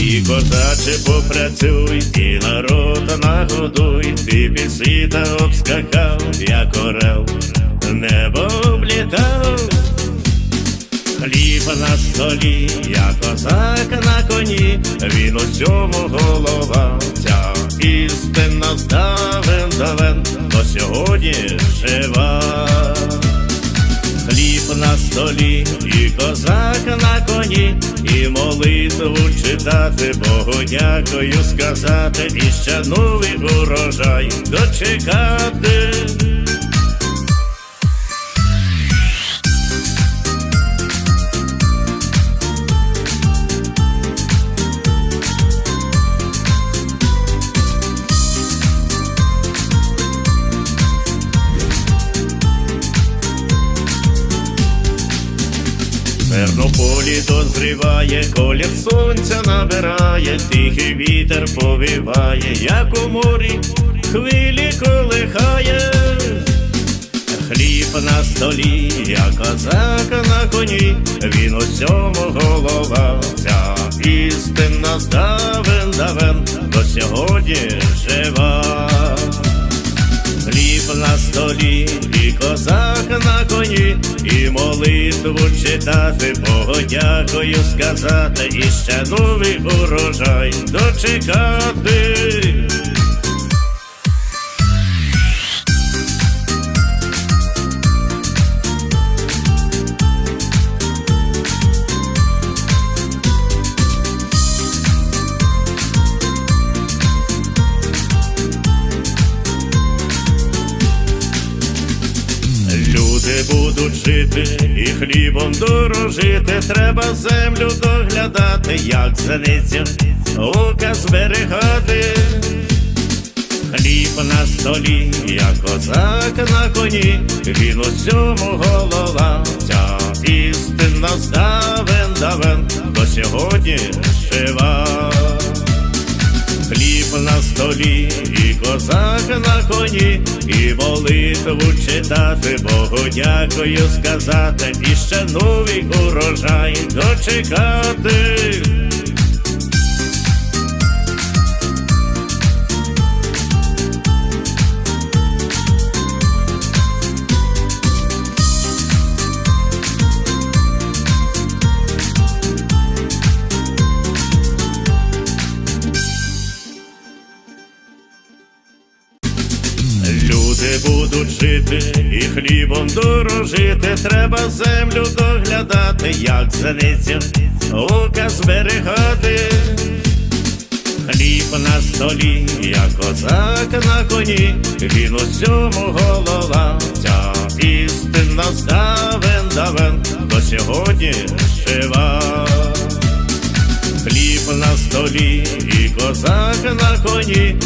І козаче попрацюй, і народ нагодуй, ти підсита обскакав, як орел, небо облітав. Хліб на столі, я козак на коні, він усьому голова, ця істина здавен давен, до сьогодні жива. На столі, і козак на коні, і молитву читати, Богу дякую сказати, і ще урожай дочекати. Полі дозріває, колір сонця набирає, тихий вітер повіває, як у морі хвилі колихає. Хліб на столі, я козак на коні, він усьому голова, ця істина здавен давен, до сьогодні жива. Хліб на столі, козак на коні, і молитву читати, Богодякою сказати, і ще новий урожай дочекати. Люди будуть жити і хлібом дорожити, треба землю доглядати, як зениця, ока зберігати. Хліб на столі, як козак на коні, він усьому голова, ця істина здавен давен, до сьогодні жива. На столі, і козак на коні, і молитву читати, Богу дякую сказати, і ще новий урожай дочекати. Будуть жити і хлібом дорожити, треба землю доглядати, як зениця, ока зберігати. Хліб на столі, як козак на коні, він усьому голова, ця істина здавен давен, до сьогодні жива. Хліб на столі, і козак на коні,